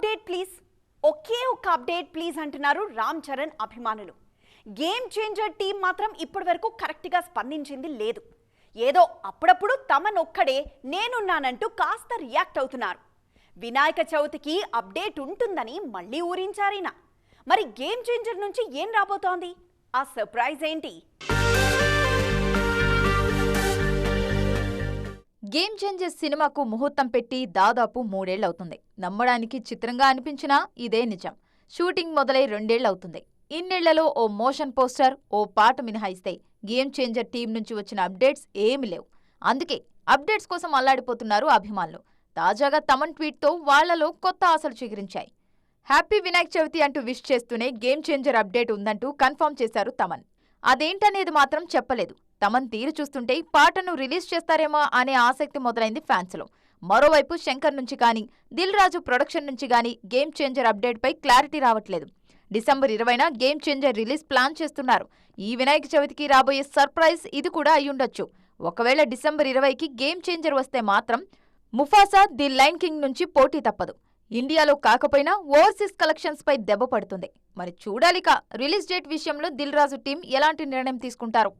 Update please ఒకే ఒక్క update please అంటున్నారు రామ్ చరణ్ అభిమానులు. గేమ్ చేంజర్ టీం మాత్రం ఇప్పటి వరకు కరెక్ట్గా స్పందించింది లేదు. ఏదో అప్పుడప్పుడు తమనొక్కడే నేనున్నానంటూ కాస్త రియాక్ట్ అవుతున్నారు. వినాయక చవితికి అప్డేట్ ఉంటుందని మళ్ళీ ఊరించారైనా? మరి గేమ్ చేంజర్ నుంచి ఏం రాబోతోంది? ఆ సర్ప్రైజ్ ఏంటి? గేమ్ చేంజర్ సినిమాకు ముహూర్తం పెట్టి దాదాపు మూడేళ్ళవుతుంది. నమ్మడానికి చిత్రంగా అనిపించినా ఇదే నిజం. షూటింగ్ మొదలై రెండేళ్ళవుతుంది. ఇన్నేళ్ళలో ఓ మోషన్ పోస్టర్ ఓ పాట మినహాయిస్తే గేమ్ చేంజర్ టీం నుంచి వచ్చిన అప్డేట్స్ ఏమీ లేవు. అందుకే అప్డేట్స్ కోసం అల్లాడిపోతున్నారు అభిమానులు. తాజాగా తమన్ ట్వీట్తో వాళ్ళలో కొత్త ఆశలు చిగురించాయి. హ్యాపీ వినాయక్ చవితి అంటూ విష్ చేస్తూనే గేమ్ చేంజర్ అప్డేట్ ఉందంటూ కన్ఫర్మ్ చేశారు తమన్. అదేంటనేది మాత్రం చెప్పలేదు. తమన్ తీరు చూస్తుంటే పాటను రిలీజ్ చేస్తారేమో అనే ఆసక్తి మొదలైంది ఫ్యాన్స్లో. మరోవైపు శంకర్ నుంచి కానీ దిల్ రాజు ప్రొడక్షన్ నుంచి కానీ గేమ్ చేంజర్ అప్డేట్పై క్లారిటీ రావట్లేదు. డిసెంబర్ ఇరవైన గేమ్ చేంజర్ రిలీజ్ ప్లాన్ చేస్తున్నారు. ఈ వినాయక చవితికి రాబోయే సర్ప్రైజ్ ఇది కూడా అయ్యుండొచ్చు ఒకవేళ డిసెంబర్ ఇరవైకి గేమ్ చేంజర్ వస్తే మాత్రం ముఫాసా ది లైన్ కింగ్ నుంచి పోటీ తప్పదు. ఇండియాలో కాకపోయినా ఓవర్సీస్ కలెక్షన్స్ పై దెబ్బ పడుతుంది. మరి చూడాలిక రిలీజ్ డేట్ విషయంలో దిల్ రాజు టీం ఎలాంటి నిర్ణయం తీసుకుంటారు?